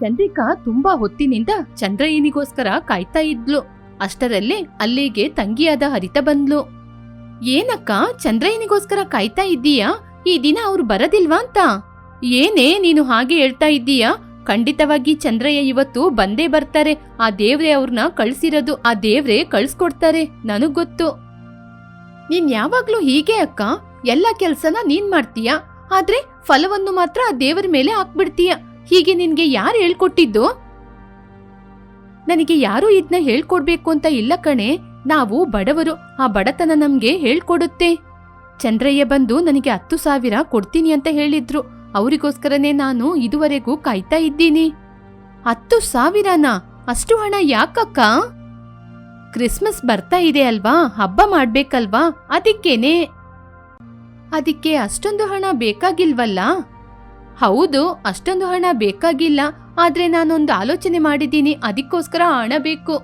ಚಂದ್ರಿಕಾ ತುಂಬಾ ಹೊತ್ತಿನಿಂದ ಚಂದ್ರಯ್ಯನಿಗೋಸ್ಕರ ಕಾಯ್ತಾ ಇದ್ಲು. ಅಷ್ಟರಲ್ಲಿ ಅಲ್ಲಿಗೆ ತಂಗಿಯಾದ ಹರಿತ ಬಂದ್ಲು. ಏನಕ್ಕ ಚಂದ್ರಯ್ಯನಿಗೋಸ್ಕರ ಕಾಯ್ತಾ ಇದ್ದೀಯಾ? ಈ ದಿನ ಅವ್ರು ಬರದಿಲ್ವಾ ಅಂತ? ಏನೇ ನೀನು ಹಾಗೆ ಹೇಳ್ತಾ ಇದ್ದೀಯಾ? ಖಂಡಿತವಾಗಿ ಚಂದ್ರಯ್ಯ ಇವತ್ತು ಬಂದೇ ಬರ್ತಾರೆ. ಆ ದೇವ್ರೆ ಅವ್ರನ್ನ ಕಳ್ಸಿರೋದು ಆ ದೇವ್ರೆ ಕಳ್ಸ್ಕೊಡ್ತಾರೆ, ನನಗ್ ಗೊತ್ತು. ನೀನ್ ಯಾವಾಗ್ಲೂ ಹೀಗೆ ಅಕ್ಕ? ಎಲ್ಲ ಕೆಲ್ಸನ ನೀನ್ ಮಾಡ್ತೀಯ? ಆದ್ರೆ ಫಲವನ್ನು ಮಾತ್ರ ಆ ದೇವರ ಮೇಲೆ ಹಾಕ್ಬಿಡ್ತೀಯ? ಹೀಗೆ ನಿನ್ಗೆ ಯಾರು ಹೇಳ್ಕೊಟ್ಟಿದ್ದು? ನನಗೆ ಯಾರೂ ಇದನ್ನ ಹೇಳ್ಕೊಡ್ಬೇಕು ಅಂತ ಇಲ್ಲ ಕಣೆ. ನಾವು ಬಡವರು, ಆ ಬಡತನ ನಮ್ಗೆ ಹೇಳ್ಕೊಡುತ್ತೆ. ಚಂದ್ರಯ್ಯ ಬಂದು ನನಗೆ ಹತ್ತು ಸಾವಿರ ಕೊಡ್ತೀನಿ ಅಂತ ಹೇಳಿದ್ರು. ಅವರಿಗೋಸ್ಕರನೇ ನಾನು ಇದುವರೆಗೂ ಕಾಯ್ತಾ ಇದ್ದೀನಿ. ಹತ್ತು ಸಾವಿರನಾ? ಅಷ್ಟು ಹಣ ಯಾಕಕ್ಕ? ಕ್ರಿಸ್ಮಸ್ ಬರ್ತಾ ಇದೆ ಅಲ್ವಾ? ಹಬ್ಬ ಮಾಡ್ಬೇಕಲ್ವಾ? ಅದಕ್ಕೇನೆ. ಅದಕ್ಕೆ ಅಷ್ಟೊಂದು ಹಣ ಬೇಕಾಗಿಲ್ವಲ್ಲ? ಹೌದು, ಅಷ್ಟೊಂದು ಹಣ ಬೇಕಾಗಿಲ್ಲ. ಆದ್ರೆ ನಾನೊಂದು ಆಲೋಚನೆ ಮಾಡಿದ್ದೀನಿ. ಅದಕ್ಕೋಸ್ಕರ ಹಣ ಬೇಕು.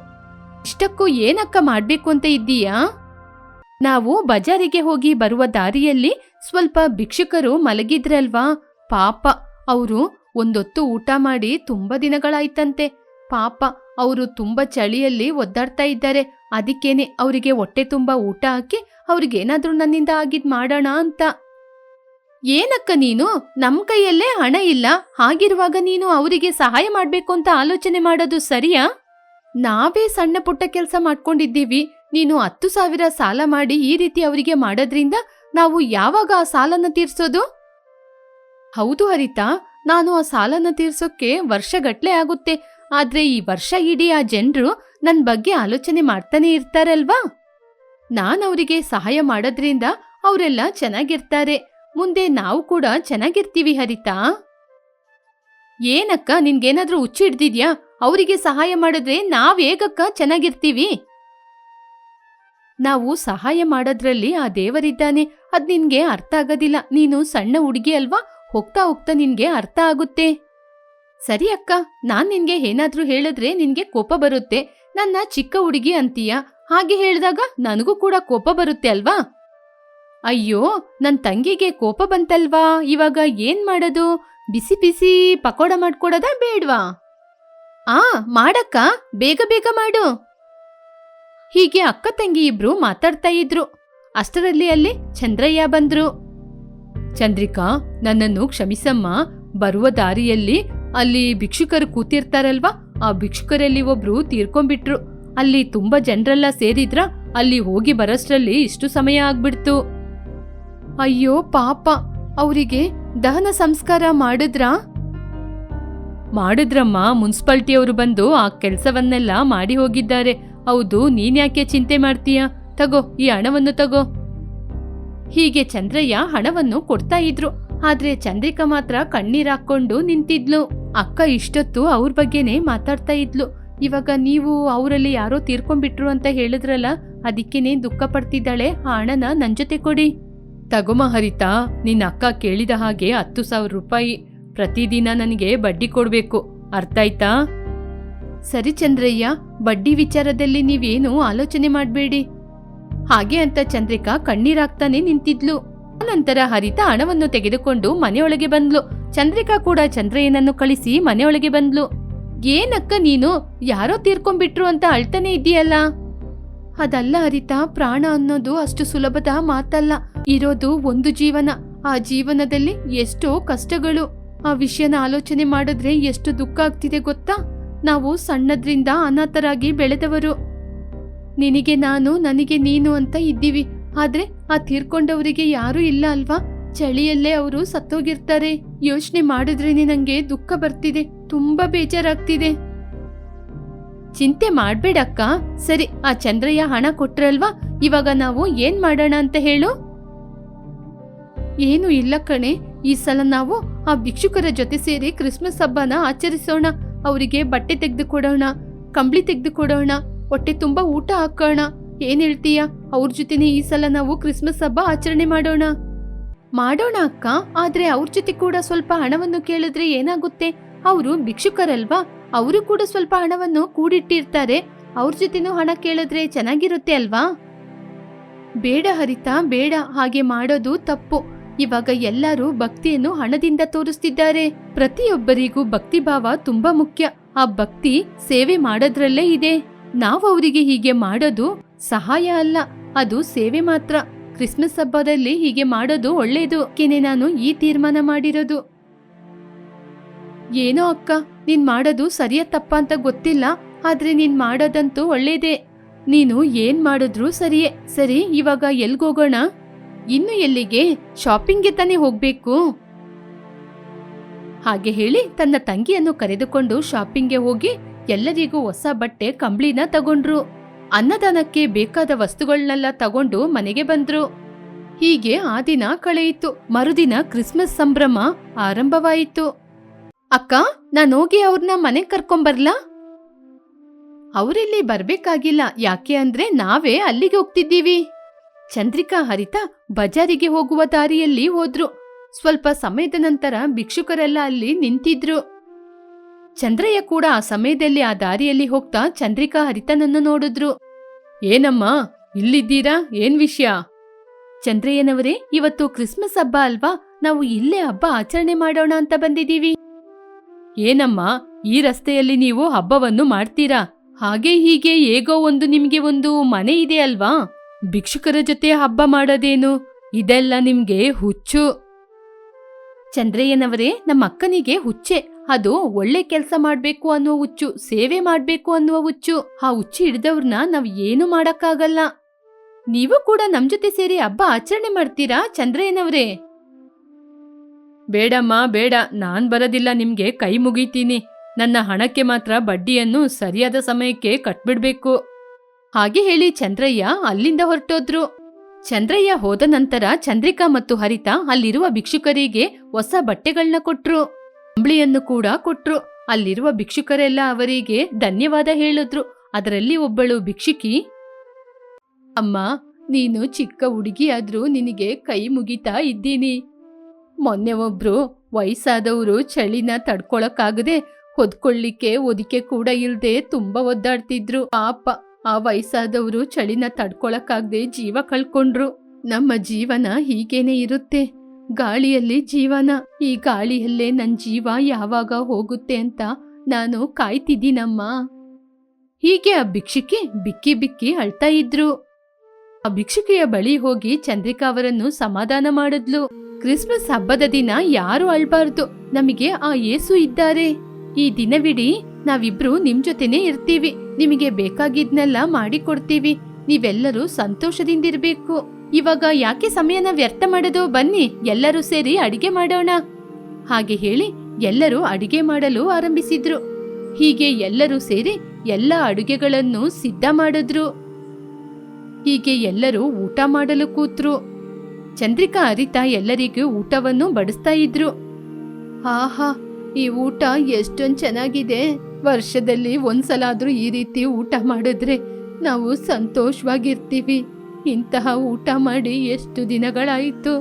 ಇಷ್ಟಕ್ಕೂ ಏನಕ್ಕ ಮಾಡ್ಬೇಕು ಅಂತ ಇದ್ದೀಯಾ? ನಾವು ಬಜಾರಿಗೆ ಹೋಗಿ ಬರುವ ದಾರಿಯಲ್ಲಿ ಸ್ವಲ್ಪ ಭಿಕ್ಷುಕರು ಮಲಗಿದ್ರಲ್ವಾ? ಪಾಪ, ಅವರು ಒಂದೊತ್ತು ಊಟ ಮಾಡಿ ತುಂಬಾ ದಿನಗಳಾಯ್ತಂತೆ. ಪಾಪ, ಅವರು ತುಂಬಾ ಚಳಿಯಲ್ಲಿ ಒದ್ದಾಡ್ತಾ ಇದ್ದಾರೆ. ಅದಕ್ಕೇನೆ ಅವರಿಗೆ ಹೊಟ್ಟೆ ತುಂಬಾ ಊಟ ಹಾಕಿ ಅವ್ರಿಗೇನಾದ್ರೂ ನನ್ನಿಂದ ಆಗಿದ್ ಮಾಡೋಣ ಅಂತ. ಏನಕ್ಕ ನೀನು? ನಮ್ ಕೈಯಲ್ಲೇ ಹಣ ಇಲ್ಲ. ಹಾಗಿರುವಾಗ ನೀನು ಅವರಿಗೆ ಸಹಾಯ ಮಾಡ್ಬೇಕು ಅಂತ ಆಲೋಚನೆ ಮಾಡೋದು ಸರಿಯಾ? ನಾವೇ ಸಣ್ಣ ಪುಟ್ಟ ಕೆಲಸ ಮಾಡ್ಕೊಂಡಿದ್ದೀವಿ. ನೀನು ಹತ್ತು ಸಾವಿರ ಸಾಲ ಮಾಡಿ ಈ ರೀತಿ ಅವರಿಗೆ ಮಾಡೋದ್ರಿಂದ ನಾವು ಯಾವಾಗ ಆ ಸಾಲನ ತೀರ್ಸೋದು? ಹೌದು ಹರಿತಾ, ನಾನು ಆ ಸಾಲನ ತೀರ್ಸೋಕೆ ವರ್ಷಗಟ್ಲೆ ಆಗುತ್ತೆ. ಆದ್ರೆ ಈ ವರ್ಷ ಇಡೀ ಆ ಜನರು ನನ್ ಬಗ್ಗೆ ಆಲೋಚನೆ ಮಾಡ್ತಾನೆ ಇರ್ತಾರಲ್ವಾ? ನಾನು ಅವರಿಗೆ ಸಹಾಯ ಮಾಡೋದ್ರಿಂದ ಅವರೆಲ್ಲ ಚೆನ್ನಾಗಿರ್ತಾರೆ. ಮುಂದೆ ನಾವು ಕೂಡ ಚೆನ್ನಾಗಿರ್ತೀವಿ, ಹರಿತಾ. ಏನಕ್ಕ, ನಿನ್ಗೇನಾದ್ರೂ ಹುಚ್ಚು ಹಿಡ್ದಿದ್ಯಾ? ಅವರಿಗೆ ಸಹಾಯ ಮಾಡಿದ್ರೆ ನಾವ್ ಹೇಗಕ್ಕ ಚೆನ್ನಾಗಿರ್ತೀವಿ? ನಾವು ಸಹಾಯ ಮಾಡೋದ್ರಲ್ಲಿ ಆ ದೇವರಿದ್ದಾನೆ. ಅದ್ ನಿನ್ಗೆ ಅರ್ಥ ಆಗೋದಿಲ್ಲ. ನೀನು ಸಣ್ಣ ಹುಡುಗಿ ಅಲ್ವಾ? ಹೋಗ್ತಾ ಹೋಗ್ತಾ ನಿನ್ಗೆ ಅರ್ಥ ಆಗುತ್ತೆ. ಸರಿ ಅಕ್ಕ, ನಾನ್ ನಿನ್ಗೆ ಏನಾದ್ರೂ ಹೇಳಿದ್ರೆ ನಿನ್ಗೆ ಕೋಪ ಬರುತ್ತೆ. ನನ್ನ ಚಿಕ್ಕ ಹುಡುಗಿ ಅಂತೀಯ? ಹಾಗೆ ಹೇಳಿದಾಗ ನನಗೂ ಕೂಡ ಕೋಪ ಬರುತ್ತೆ ಅಲ್ವಾ? ಅಯ್ಯೋ, ನನ್ ತಂಗಿಗೆ ಕೋಪ ಬಂತಲ್ವಾ? ಇವಾಗ ಏನ್ ಮಾಡೋದು? ಬಿಸಿ ಬಿಸಿ ಪಕೋಡ ಮಾಡ್ಕೊಡದ ಬೇಡ್ವಾ? ಆ, ಮಾಡಕ್ಕ. ಬೇಗ ಬೇಗ ಮಾಡು. ಹೀಗೆ ಅಕ್ಕ ತಂಗಿ ಇಬ್ರು ಮಾತಾಡ್ತಾ ಇದ್ರು. ಅಷ್ಟರಲ್ಲಿ ಅಲ್ಲಿ ಚಂದ್ರಯ್ಯ ಬಂದ್ರು. ಚಂದ್ರಿಕಾ, ನನ್ನನ್ನು ಕ್ಷಮಿಸಮ್ಮ. ಬರುವ ದಾರಿಯಲ್ಲಿ ಅಲ್ಲಿ ಭಿಕ್ಷುಕರು ಕೂತಿರ್ತಾರಲ್ವಾ? ಆ ಭಿಕ್ಷುಕರಲ್ಲಿ ಒಬ್ರು ತೀರ್ಕೊಂಡ್ಬಿಟ್ರು. ಅಲ್ಲಿ ತುಂಬಾ ಜನರೆಲ್ಲ ಸೇರಿದ್ರ ಅಲ್ಲಿ ಹೋಗಿ ಬರೋಷ್ಟರಲ್ಲಿ ಇಷ್ಟು ಸಮಯ ಆಗ್ಬಿಡ್ತು. ಅಯ್ಯೋ ಪಾಪ, ಅವರಿಗೆ ದಹನ ಸಂಸ್ಕಾರ ಮಾಡಿದ್ರಾ? ಮಾಡಿದ್ರಮ್ಮ, ಮುನ್ಸಿಪಾಲ್ಟಿಯವರು ಬಂದು ಆ ಕೆಲಸವನ್ನೆಲ್ಲ ಮಾಡಿ ಹೋಗಿದ್ದಾರೆ. ಹೌದು ನೀನ್ಯಾಕೆ ಚಿಂತೆ ಮಾಡ್ತೀಯ? ತಗೋ, ಈ ಹಣವನ್ನು ತಗೋ. ಹೀಗೆ ಚಂದ್ರಯ್ಯ ಹಣವನ್ನು ಕೊಡ್ತಾ ಇದ್ರು. ಆದ್ರೆ ಚಂದ್ರಿಕಾ ಮಾತ್ರ ಕಣ್ಣೀರಾಕೊಂಡು ನಿಂತಿದ್ಲು. ಅಕ್ಕ ಇಷ್ಟೊತ್ತು ಅವ್ರ ಬಗ್ಗೆನೇ ಮಾತಾಡ್ತಾ ಇದ್ಲು. ಇವಾಗ ನೀವು ಅವರಲ್ಲಿ ಯಾರೋ ತೀರ್ಕೊಂಡ್ಬಿಟ್ರು ಅಂತ ಹೇಳಿದ್ರಲ್ಲ, ಅದಕ್ಕೇನೆ ದುಃಖ ಪಡ್ತಿದ್ದಾಳೆ, ಆ ಹಣನ ನನ್ ಜೊತೆ ಕೊಡಿ. ತಗೊಮ ಹರಿತಾ ನಿನ್ನ ಅಕ್ಕ ಕೇಳಿದ ಹಾಗೆ ಹತ್ತು ಸಾವಿರ ರೂಪಾಯಿ ಪ್ರತಿದಿನ ನನಗೆ ಬಡ್ಡಿ ಕೊಡಬೇಕು. ಅರ್ಥ ಆಯ್ತಾ ಸರಿ ಚಂದ್ರಯ್ಯ, ಬಡ್ಡಿ ವಿಚಾರದಲ್ಲಿ ನೀವೇನು ಆಲೋಚನೆ ಮಾಡಬೇಡಿ. ಹಾಗೆ ಅಂತ ಚಂದ್ರಿಕಾ ಕಣ್ಣೀರಾಗ್ತಾನೆ ನಿಂತಿದ್ಲು. ಅನಂತರ ಹರಿತಾ ಹಣವನ್ನು ತೆಗೆದುಕೊಂಡು ಮನೆಯೊಳಗೆ ಬಂದ್ಲು. ಚಂದ್ರಿಕಾ ಕೂಡ ಚಂದ್ರಯ್ಯನನ್ನು ಕಳಿಸಿ ಮನೆಯೊಳಗೆ ಬಂದ್ಲು. ಏನಕ್ಕ ನೀನು? ಯಾರೋ ತೀರ್ಕೊಂಡ್ಬಿಟ್ರು ಅಂತ ಅಳ್ತಾನೆ ಇದೆಯಲ್ಲ ಅದಲ್ಲ ಅರಿತ, ಪ್ರಾಣ ಅನ್ನೋದು ಅಷ್ಟು ಸುಲಭದ ಮಾತಲ್ಲ. ಇರೋದು ಒಂದು ಜೀವನ. ಆ ಜೀವನದಲ್ಲಿ ಎಷ್ಟೋ ಕಷ್ಟಗಳು. ಆ ವಿಷಯನ ಆಲೋಚನೆ ಮಾಡಿದ್ರೆ ಎಷ್ಟು ದುಃಖ ಆಗ್ತಿದೆ ಗೊತ್ತಾ? ನಾವು ಸಣ್ಣದ್ರಿಂದ ಅನಾಥರಾಗಿ ಬೆಳೆದವರು. ನಿನಗೆ ನಾನು, ನನಗೆ ನೀನು ಅಂತ ಇದ್ದೀವಿ. ಆದ್ರೆ ಆ ತೀರ್ಕೊಂಡವರಿಗೆ ಯಾರೂ ಇಲ್ಲ ಅಲ್ವಾ? ಚಳಿಯಲ್ಲೇ ಅವರು ಸತ್ತೋಗಿರ್ತಾರೆ. ಯೋಚನೆ ಮಾಡಿದ್ರೇನೆ ನಂಗೆ ದುಃಖ ಬರ್ತಿದೆ. ತುಂಬಾ ಬೇಜಾರಾಗ್ತಿದೆ. ಚಿಂತೆ ಮಾಡ್ಬೇಡಕ್ಕ. ಸರಿ, ಆ ಚಂದ್ರಯ್ಯ ಹಣ ಕೊಟ್ರಲ್ವಾ? ಇವಾಗ ನಾವು ಏನ್ ಮಾಡೋಣ ಅಂತ ಹೇಳು? ಏನು ಇಲ್ಲ ಕಣೆ. ಈ ಸಲ ನಾವು ಆ ಭಿಕ್ಷುಕರ ಜೊತೆ ಸೇರಿ ಕ್ರಿಸ್ಮಸ್ ಹಬ್ಬನ ಆಚರಿಸೋಣ. ಅವರಿಗೆ ಬಟ್ಟೆ ತೆಗೆದು ಕೊಡೋಣ ಕಂಬಳಿ ತೆಗೆದು ಕೊಡೋಣ ಹೊಟ್ಟೆ ತುಂಬಾ ಊಟ ಹಾಕೋಣ. ಏನ್ ಹೇಳ್ತೀಯ? ಅವ್ರ ಜೊತೆನೆ ಈ ಸಲ ನಾವು ಕ್ರಿಸ್ಮಸ್ ಹಬ್ಬ ಆಚರಣೆ ಮಾಡೋಣ. ಮಾಡೋಣ ಅಕ್ಕ. ಆದ್ರೆ ಅವ್ರ ಜೊತೆ ಕೂಡ ಸ್ವಲ್ಪ ಹಣವನ್ನು ಕೇಳಿದ್ರೆ ಏನಾಗುತ್ತೆ? ಅವರು ಭಿಕ್ಷುಕರಲ್ವಾ? ಅವರು ಕೂಡ ಸ್ವಲ್ಪ ಹಣವನ್ನು ಕೂಡಿಟ್ಟಿರ್ತಾರೆ. ಅವ್ರ ಜೊತೆನೂ ಹಣ ಕೇಳಿದ್ರೆ ಚೆನ್ನಾಗಿರುತ್ತೆ ಅಲ್ವಾ? ಬೇಡ ಹರಿತಾ, ಬೇಡ ಹಾಗೆ ಮಾಡೋದು ತಪ್ಪು. ಇವಾಗ ಎಲ್ಲರೂ ಭಕ್ತಿಯನ್ನು ಹಣದಿಂದ ತೋರಿಸ್ತಿದ್ದಾರೆ. ಪ್ರತಿಯೊಬ್ಬರಿಗೂ ಭಕ್ತಿ ಭಾವ ತುಂಬಾ ಮುಖ್ಯ. ಆ ಭಕ್ತಿ ಸೇವೆ ಮಾಡೋದ್ರಲ್ಲೇ ಇದೆ. ನಾವು ಅವರಿಗೆ ಹೀಗೆ ಮಾಡೋದು ಸಹಾಯ ಅಲ್ಲ, ಅದು ಸೇವೆ ಮಾತ್ರ. ಕ್ರಿಸ್ಮಸ್ ಹಬ್ಬದಲ್ಲಿ ಹೀಗೆ ಮಾಡೋದು ಒಳ್ಳೇದು. ಕೆನೆ ನಾನು ಈ ತೀರ್ಮಾನ ಮಾಡಿರೋದು? ಏನೋ ಅಕ್ಕ. ನೀನ್ ಮಾಡೋದು ಸರಿಯ ತಪ್ಪ ಅಂತ ಗೊತ್ತಿಲ್ಲ, ಆದ್ರೆ ನೀನ್ ಮಾಡೋದಂತೂ ಒಳ್ಳೇದೇ. ನೀನು ಏನ್ ಮಾಡಿದ್ರು ಸರಿಯೇ. ಸರಿ, ಇವಾಗ ಎಲ್ಗೋಗೋಣ ಇನ್ನು ಎಲ್ಲಿಗೆ? ಶಾಪಿಂಗ್ಗೆ ತಾನೇ ಹೋಗ್ಬೇಕು. ಹಾಗೆ ಹೇಳಿ ತನ್ನ ತಂಗಿಯನ್ನು ಕರೆದುಕೊಂಡು ಶಾಪಿಂಗ್ಗೆ ಹೋಗಿ ಎಲ್ಲರಿಗೂ ಹೊಸ ಬಟ್ಟೆ, ಕಂಬ್ಳಿನ ತಗೊಂಡ್ರು. ಅನ್ನದಾನಕ್ಕೆ ಬೇಕಾದ ವಸ್ತುಗಳನ್ನೆಲ್ಲ ತಗೊಂಡು ಮನೆಗೆ ಬಂದ್ರು. ಹೀಗೆ ಆ ದಿನ ಕಳೆಯಿತು. ಮರುದಿನ ಕ್ರಿಸ್ಮಸ್ ಸಂಭ್ರಮ ಆರಂಭವಾಯಿತು. ಅಕ್ಕ, ನಾನು ಹೋಗಿ ಅವ್ರನ್ನ ಮನೆಗ್ ಕರ್ಕೊಂಬರ್ಲಾ ಅವರಿಲ್ಲಿ ಬರ್ಬೇಕಾಗಿಲ್ಲ. ಯಾಕೆ ಅಂದ್ರೆ ನಾವೇ ಅಲ್ಲಿಗೆ ಹೋಗ್ತಿದ್ದೀವಿ. ಚಂದ್ರಿಕಾ ಹರಿತ ಬಜಾರಿಗೆ ಹೋಗುವ ದಾರಿಯಲ್ಲಿ ಹೋದ್ರು. ಸ್ವಲ್ಪ ಸಮಯದ ನಂತರ ಭಿಕ್ಷುಕರೆಲ್ಲ ಅಲ್ಲಿ ನಿಂತಿದ್ರು. ಚಂದ್ರಯ್ಯ ಕೂಡ ಆ ಸಮಯದಲ್ಲಿ ಆ ದಾರಿಯಲ್ಲಿ ಹೋಗ್ತಾ ಚಂದ್ರಿಕಾ ಹರಿತನನ್ನು ನೋಡಿದ್ರು. ಏನಮ್ಮ, ಇಲ್ಲಿದ್ದೀರಾ? ಏನ್ ವಿಷಯ? ಚಂದ್ರಯ್ಯನವರೇ, ಇವತ್ತು ಕ್ರಿಸ್ಮಸ್ ಹಬ್ಬ ಅಲ್ವಾ? ನಾವು ಇಲ್ಲೇ ಹಬ್ಬ ಆಚರಣೆ ಮಾಡೋಣ ಅಂತ ಬಂದಿದೀವಿ ಏನಮ್ಮ, ಈ ರಸ್ತೆಯಲ್ಲಿ ನೀವು ಹಬ್ಬವನ್ನು ಮಾಡ್ತೀರಾ? ಹಾಗೆ ಹೀಗೆ ಹೇಗೋ ಒಂದು ನಿಮ್ಗೆ ಒಂದು ಮನೆ ಇದೆ ಅಲ್ವಾ? ಭಿಕ್ಷುಕರ ಜೊತೆ ಹಬ್ಬ ಮಾಡೋದೇನು? ಇದೆಲ್ಲ ನಿಮ್ಗೆ ಹುಚ್ಚು. ಚಂದ್ರಯ್ಯನವರೇ, ನಮ್ಮ ಅಕ್ಕನಿಗೆ ಹುಚ್ಚೆ. ಅದು ಒಳ್ಳೆ ಕೆಲಸ ಮಾಡ್ಬೇಕು ಅನ್ನೋ ಹುಚ್ಚು, ಸೇವೆ ಮಾಡ್ಬೇಕು ಅನ್ನುವ ಹುಚ್ಚು. ಆ ಹುಚ್ಚು ಹಿಡ್ದವ್ರನ್ನ ನಾವ್ ಏನು ಮಾಡಕ್ಕಾಗಲ್ಲ. ನೀವು ಕೂಡ ನಮ್ ಜೊತೆ ಸೇರಿ ಹಬ್ಬ ಆಚರಣೆ ಮಾಡ್ತೀರಾ, ಚಂದ್ರಯ್ಯನವರೇ? ಬೇಡಮ್ಮ, ಬೇಡ. ನಾನು ಬರೋದಿಲ್ಲ, ನಿಮಗೆ ಕೈ ಮುಗಿತೀನಿ. ನನ್ನ ಹಣಕ್ಕೆ ಮಾತ್ರ ಬಡ್ಡಿಯನ್ನು ಸರಿಯಾದ ಸಮಯಕ್ಕೆ ಕಟ್ಬಿಡ್ಬೇಕು. ಹಾಗೆ ಹೇಳಿ ಚಂದ್ರಯ್ಯ ಅಲ್ಲಿಂದ ಹೊರಟೋದ್ರು. ಚಂದ್ರಯ್ಯ ಹೋದ ನಂತರ ಚಂದ್ರಿಕಾ ಮತ್ತು ಹರಿತ ಅಲ್ಲಿರುವ ಭಿಕ್ಷುಕರಿಗೆ ಹೊಸ ಬಟ್ಟೆಗಳನ್ನ ಕೊಟ್ರು. ಅಂಬ್ಳಿಯನ್ನು ಕೂಡ ಕೊಟ್ರು. ಅಲ್ಲಿರುವ ಭಿಕ್ಷುಕರೆಲ್ಲ ಅವರಿಗೆ ಧನ್ಯವಾದ ಹೇಳಿದ್ರು. ಅದರಲ್ಲಿ ಒಬ್ಬಳು ಭಿಕ್ಷುಕಿ, ಅಮ್ಮ, ನೀನು ಚಿಕ್ಕ ಹುಡುಗಿಯಾದ್ರೂ ನಿನಗೆ ಕೈ ಮುಗಿತಾ ಇದ್ದೀನಿ. ಮೊನ್ನೆ ಒಬ್ರು ವಯಸ್ಸಾದವರು ಚಳಿನ ತಡ್ಕೊಳಕ್ಕಾಗದೆ ಹೊದ್ಕೊಳ್ಳಿಕ್ಕೆ ಒದಿಕೆ ಕೂಡ ಇಲ್ಲದೆ ತುಂಬಾ ಒದ್ದಾಡ್ತಿದ್ರು. ಪಾಪ, ಆ ವಯಸ್ಸಾದವರು ಚಳಿನ ತಡ್ಕೊಳಕ್ಕಾಗದೆ ಜೀವ ಕಳ್ಕೊಂಡ್ರು. ನಮ್ಮ ಜೀವನ ಹೀಗೇನೆ ಇರುತ್ತೆ. ಗಾಳಿಯಲ್ಲಿ ಜೀವನ. ಈ ಗಾಳಿಯಲ್ಲೇ ನನ್ನ ಜೀವ ಯಾವಾಗ ಹೋಗುತ್ತೆ ಅಂತ ನಾನು ಕಾಯ್ತಿದ್ದೀನಮ್ಮ. ಹೀಗೆ ಆ ಭಿಕ್ಷುಕಿ ಬಿಕ್ಕಿ ಬಿಕ್ಕಿ ಅಳ್ತಾ ಇದ್ರು. ಆ ಭಿಕ್ಷುಕಿಯ ಬಳಿ ಹೋಗಿ ಚಂದ್ರಿಕಾ ಅವರನ್ನು ಸಮಾಧಾನ ಮಾಡಿದ್ಲು. ಕ್ರಿಸ್ಮಸ್ ಹಬ್ಬದ ದಿನ ಯಾರು ಅಳ್ಬಾರ್ದು. ನಮಗೆ ಆ ಯೇಸು ಇದ್ದಾರೆ. ಈ ದಿನವಿಡೀ ನಾವಿಬ್ರು ನಿಮ್ ಜೊತೆನೆ ಇರ್ತೀವಿ. ನಿಮಗೆ ಬೇಕಾಗಿದ್ನೆಲ್ಲ ಮಾಡಿಕೊಡ್ತೀವಿ. ನೀವೆಲ್ಲರೂ ಸಂತೋಷದಿಂದಿರ್ಬೇಕು. ಇವಾಗ ಯಾಕೆ ಸಮಯನ ವ್ಯರ್ಥ ಮಾಡೋದು? ಬನ್ನಿ, ಎಲ್ಲರೂ ಸೇರಿ ಅಡಿಗೆ ಮಾಡೋಣ. ಹಾಗೆ ಹೇಳಿ ಎಲ್ಲರೂ ಅಡಿಗೆ ಮಾಡಲು ಆರಂಭಿಸಿದ್ರು. ಹೀಗೆ ಎಲ್ಲರೂ ಸೇರಿ ಎಲ್ಲ ಅಡುಗೆಗಳನ್ನು ಸಿದ್ಧ ಮಾಡಿದ್ರು. ಹೀಗೆ ಎಲ್ಲರೂ ಊಟ ಮಾಡಲು ಕೂತ್ರು. ಚಂದ್ರಿಕಾ ಅರಿತಾ ಎಲ್ಲರಿಗೂ ಊಟವನ್ನು ಬಡಿಸ್ತಾ ಇದ್ರು. ಆಹಾ, ಈ ಊಟ ಎಷ್ಟೊಂದು ಚೆನ್ನಾಗಿದೆ. ವರ್ಷದಲ್ಲಿ ಒಂದ್ಸಲಾದ್ರೂ ಈ ರೀತಿ ಊಟ ಮಾಡಿದ್ರೆ ನಾವು ಸಂತೋಷವಾಗಿರ್ತೀವಿ. ಇಂತಹ ಊಟ ಮಾಡಿ ಎಷ್ಟು ದಿನಗಳಾಯಿತು.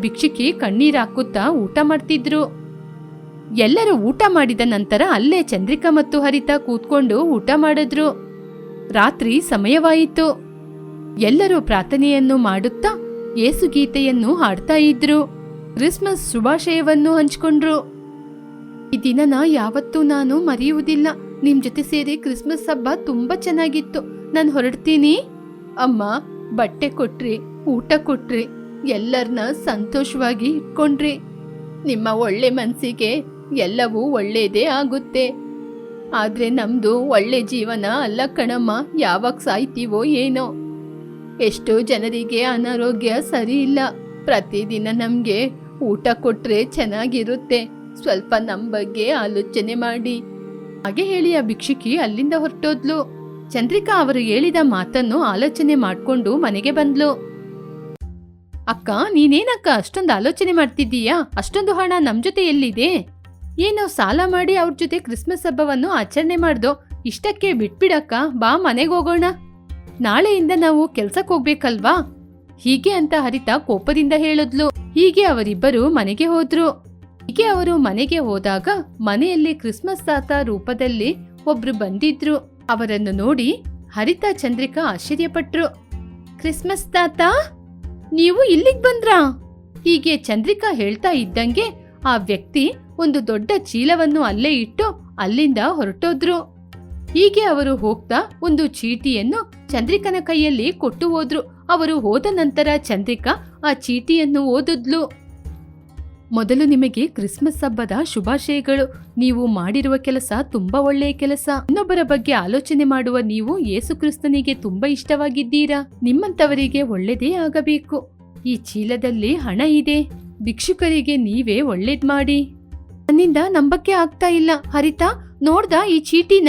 ಭಿಕ್ಷುಕಿ ಕಣ್ಣೀರ್ ಹಾಕುತ್ತಾ ಊಟ ಮಾಡ್ತಿದ್ರು. ಎಲ್ಲರೂ ಊಟ ಮಾಡಿದ ನಂತರ ಅಲ್ಲೇ ಚಂದ್ರಿಕಾ ಮತ್ತು ಹರಿತಾ ಕೂತ್ಕೊಂಡು ಊಟ ಮಾಡಿದ್ರು. ರಾತ್ರಿ ಸಮಯವಾಯಿತು. ಎಲ್ಲರೂ ಪ್ರಾರ್ಥನೆಯನ್ನು ಮಾಡುತ್ತಾ ಏಸುಗೀತೆಯನ್ನು ಹಾಡ್ತಾ ಇದ್ರು. ಕ್ರಿಸ್ಮಸ್ ಶುಭಾಶಯವನ್ನು ಹಂಚ್ಕೊಂಡ್ರು. ಈ ದಿನನ ಯಾವತ್ತೂ ನಾನು ಮರೆಯುವುದಿಲ್ಲ. ನಿಮ್ ಜೊತೆ ಸೇರಿ ಕ್ರಿಸ್ಮಸ್ ಹಬ್ಬ ತುಂಬಾ ಚೆನ್ನಾಗಿತ್ತು. ನಾನು ಹೊರಡ್ತೀನಿ. ಅಮ್ಮ, ಬಟ್ಟೆ ಕೊಟ್ರಿ, ಊಟ ಕೊಟ್ರಿ ಎಲ್ಲರನ್ನ ಸಂತೋಷವಾಗಿ ಇಟ್ಕೊಂಡ್ರಿ. ನಿಮ್ಮ ಒಳ್ಳೆ ಮನಸ್ಸಿಗೆ ಎಲ್ಲವೂ ಒಳ್ಳೇದೇ ಆಗುತ್ತೆ. ಆದ್ರೆ ನಮ್ದು ಒಳ್ಳೆ ಜೀವನ ಅಲ್ಲ ಕಣಮ್ಮ, ಯಾವಾಗ ಸಾಯ್ತೀವೋ ಏನೋ. ಎಷ್ಟೋ ಜನರಿಗೆ ಅನಾರೋಗ್ಯ ಸರಿ ಇಲ್ಲ ಪ್ರತಿದಿನ ನಮಗೆ ಊಟ ಕೊಟ್ರೆ ಚೆನ್ನಾಗಿರುತ್ತೆ. ಸ್ವಲ್ಪ ನಮ್ಮ ಬಗ್ಗೆ ಆಲೋಚನೆ ಮಾಡಿ. ಹಾಗೆ ಹೇಳಿ ಆ ಭಿಕ್ಷುಕಿ ಅಲ್ಲಿಂದ ಹೊರಟೋದ್ಲು. ಚಂದ್ರಿಕಾ ಅವರು ಹೇಳಿದ ಮಾತನ್ನು ಆಲೋಚನೆ ಮಾಡ್ಕೊಂಡು ಮನೆಗೆ ಬಂದ್ಲು. ಅಕ್ಕ, ನೀನೇನಕ್ಕ ಅಷ್ಟೊಂದು ಆಲೋಚನೆ ಮಾಡ್ತಿದ್ದೀಯಾ? ಅಷ್ಟೊಂದು ಹಣ ನಮ್ಮ ಜೊತೆ ಎಲ್ಲಿದೆ? ಏನೋ ಸಾಲ ಮಾಡಿ ಅವ್ರ ಜೊತೆ ಕ್ರಿಸ್ಮಸ್ ಹಬ್ಬವನ್ನು ಆಚರಣೆ ಮಾಡ್ದೋ? ಇಷ್ಟಕ್ಕೆ ಬಿಟ್ಬಿಡಕ್ಕ, ಬಾ ಮನೆಗೆ ಹೋಗೋಣ. ನಾಳೆಯಿಂದ ನಾವು ಕೆಲ್ಸಕ್ಕೆ ಹೋಗ್ಬೇಕಲ್ವಾ? ಹೀಗೆ ಅಂತ ಹರಿತ ಕೋಪದಿಂದ ಹೇಳಿದ್ಲು. ಹೀಗೆ ಅವರಿಬ್ಬರು ಮನೆಗೆ ಹೋದ್ರು. ಹೀಗೆ ಅವರು ಮನೆಗೆ ಹೋದಾಗ ಮನೆಯಲ್ಲಿ ಕ್ರಿಸ್ಮಸ್ ತಾತ ರೂಪದಲ್ಲಿ ಒಬ್ರು ಬಂದಿದ್ರು. ಅವರನ್ನು ನೋಡಿ ಹರಿತ ಚಂದ್ರಿಕಾ ಆಶ್ಚರ್ಯಪಟ್ರು. ಕ್ರಿಸ್ಮಸ್ ತಾತ, ನೀವು ಇಲ್ಲಿಗೆ ಬಂದ್ರಾ? ಹೀಗೆ ಚಂದ್ರಿಕಾ ಹೇಳ್ತಾ ಇದ್ದಂಗೆ ಆ ವ್ಯಕ್ತಿ ಒಂದು ದೊಡ್ಡ ಚೀಲವನ್ನು ಅಲ್ಲೇ ಇಟ್ಟು ಅಲ್ಲಿಂದ ಹೊರಟೋದ್ರು. ಹೀಗೆ ಅವರು ಹೋಗ್ತಾ ಒಂದು ಚೀಟಿಯನ್ನು ಚಂದ್ರಿಕನ ಕೈಯಲ್ಲಿ ಕೊಟ್ಟು ಹೋದ್ರು. ಅವರು ಹೋದ ನಂತರ ಚಂದ್ರಿಕಾ ಆ ಚೀಟಿಯನ್ನು ಓದಿದ್ಲು. ಮೊದಲು ನಿಮಗೆ ಕ್ರಿಸ್ಮಸ್ ಹಬ್ಬದ ಶುಭಾಶಯಗಳು. ನೀವು ಮಾಡಿರುವ ಕೆಲಸ ತುಂಬಾ ಒಳ್ಳೆಯ ಕೆಲಸ. ಇನ್ನೊಬ್ಬರ ಬಗ್ಗೆ ಆಲೋಚನೆ ಮಾಡುವ ನೀವು ಯೇಸು ಕ್ರಿಸ್ತನಿಗೆ ತುಂಬಾ ಇಷ್ಟವಾಗಿದ್ದೀರಾ? ನಿಮ್ಮಂತವರಿಗೆ ಒಳ್ಳೆಯದೇ ಆಗಬೇಕು. ಈ ಚೀಲದಲ್ಲಿ ಹಣ ಇದೆ. ಭಿಕ್ಷುಕರಿಗೆ ನೀವೇ ಒಳ್ಳೇದ್ ಮಾಡಿ. ನನ್ನಿಂದ ನಂಬಕ್ಕೆ ಆಗ್ತಾ ಇಲ್ಲ. ಹರಿತಾ, ನೋಡ್ದ ಈ ಚೀಟಿನ?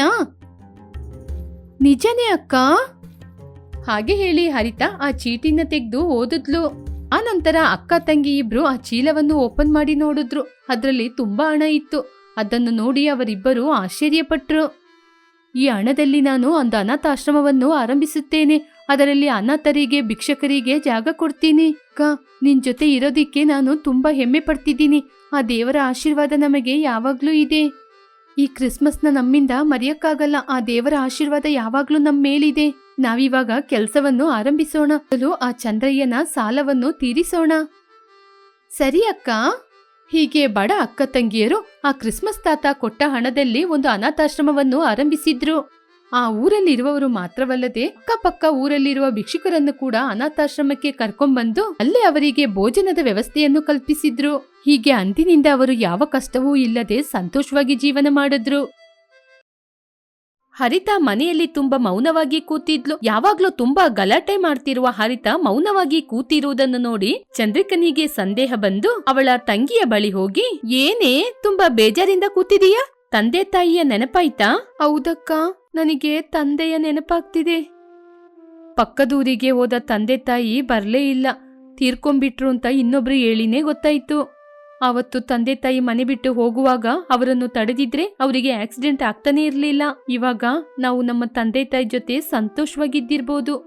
ನಿಜನೇ ಅಕ್ಕ? ಹಾಗೆ ಹೇಳಿ ಹರಿತಾ ಆ ಚೀಟಿನ ತೆಗೆದು ಓದಿದ್ಲು. ಆ ನಂತರ ಅಕ್ಕ ತಂಗಿ ಇಬ್ರು ಆ ಚೀಲವನ್ನು ಓಪನ್ ಮಾಡಿ ನೋಡಿದ್ರು. ಅದರಲ್ಲಿ ತುಂಬಾ ಹಣ ಇತ್ತು. ಅದನ್ನು ನೋಡಿ ಅವರಿಬ್ಬರು ಆಶ್ಚರ್ಯಪಟ್ರು. ಈ ಹಣದಲ್ಲಿ ನಾನು ಒಂದು ಅನಾಥಾಶ್ರಮವನ್ನು ಆರಂಭಿಸುತ್ತೇನೆ. ಅದರಲ್ಲಿ ಅನಾಥರಿಗೆ, ಭಿಕ್ಷಕರಿಗೆ ಜಾಗ ಕೊಡ್ತೀನಿ. ಅಕ್ಕ, ನಿನ್ ಜೊತೆ ಇರೋದಿಕ್ಕೆ ನಾನು ತುಂಬಾ ಹೆಮ್ಮೆ ಪಡ್ತಿದ್ದೀನಿ. ಆ ದೇವರ ಆಶೀರ್ವಾದ ನಮಗೆ ಯಾವಾಗ್ಲೂ ಇದೆ. ಈ ಕ್ರಿಸ್ಮಸ್ನ ನಮ್ಮಿಂದ ಮರೆಯಕ್ಕಾಗಲ್ಲ. ಆ ದೇವರ ಆಶೀರ್ವಾದ ಯಾವಾಗ್ಲೂ ನಮ್ಮ ಮೇಲಿದೆ. ನಾವಿವಾಗ ಕೆಲಸವನ್ನು ಆರಂಭಿಸೋಣ. ಆ ಚಂದ್ರಯ್ಯನ ಸಾಲವನ್ನು ತೀರಿಸೋಣ. ಸರಿ ಅಕ್ಕ. ಹೀಗೆ ಬಡ ಅಕ್ಕ ತಂಗಿಯರು ಆ ಕ್ರಿಸ್ಮಸ್ ತಾತ ಕೊಟ್ಟ ಹಣದಲ್ಲಿ ಒಂದು ಅನಾಥಾಶ್ರಮವನ್ನು ಆರಂಭಿಸಿದ್ರು. ಆ ಊರಲ್ಲಿರುವವರು ಮಾತ್ರವಲ್ಲದೆ ಅಕ್ಕಪಕ್ಕ ಊರಲ್ಲಿರುವ ಭಿಕ್ಷುಕರನ್ನು ಕೂಡ ಅನಾಥಾಶ್ರಮಕ್ಕೆ ಕರ್ಕೊಂಡ್ಬಂದು ಅಲ್ಲೇ ಅವರಿಗೆ ಭೋಜನದ ವ್ಯವಸ್ಥೆಯನ್ನು ಕಲ್ಪಿಸಿದ್ರು. ಹೀಗೆ ಅಂದಿನಿಂದ ಅವರು ಯಾವ ಕಷ್ಟವೂ ಇಲ್ಲದೆ ಸಂತೋಷವಾಗಿ ಜೀವನ ಮಾಡಿದ್ರು. ಹರಿತಾ ಮನೆಯಲ್ಲಿ ತುಂಬಾ ಮೌನವಾಗಿ ಕೂತಿದ್ಲು. ಯಾವಾಗ್ಲೂ ತುಂಬಾ ಗಲಾಟೆ ಮಾಡ್ತಿರುವ ಹರಿತಾ ಮೌನವಾಗಿ ಕೂತಿರುವುದನ್ನು ನೋಡಿ ಚಂದ್ರಿಕನಿಗೆ ಸಂದೇಹ ಬಂದು ಅವಳ ತಂಗಿಯ ಬಳಿ ಹೋಗಿ, ಏನೇ, ತುಂಬಾ ಬೇಜಾರಿಂದ ಕೂತಿದೀಯಾ? ತಂದೆ ತಾಯಿಯ ನೆನಪಾಯ್ತಾ? ಹೌದಕ್ಕ, ನನಗೆ ತಂದೆಯ ನೆನಪಾಗ್ತಿದೆ. ಪಕ್ಕದೂರಿಗೆ ಹೋದ ತಂದೆ ತಾಯಿ ಬರಲೇ ಇಲ್ಲ. ತೀರ್ಕೊಂಬಿಟ್ರು ಅಂತ ಇನ್ನೊಬ್ರು ಹೇಳಿನೇ ಗೊತ್ತಾಯ್ತು. ಅವತ್ತು ತಂದೆ ತಾಯಿ ಮನೆ ಬಿಟ್ಟು ಹೋಗುವಾಗ ಅವರನ್ನು ತಡೆದಿದ್ರೆ ಅವರಿಗೆ ಆಕ್ಸಿಡೆಂಟ್ ಆಗ್ತಾನೆ ಇರ್ಲಿಲ್ಲ. ಇವಾಗ ನಾವು ನಮ್ಮ ತಂದೆ ತಾಯಿ ಜೊತೆ ಸಂತೋಷವಾಗಿದ್ದಿರ್ಬೋದು.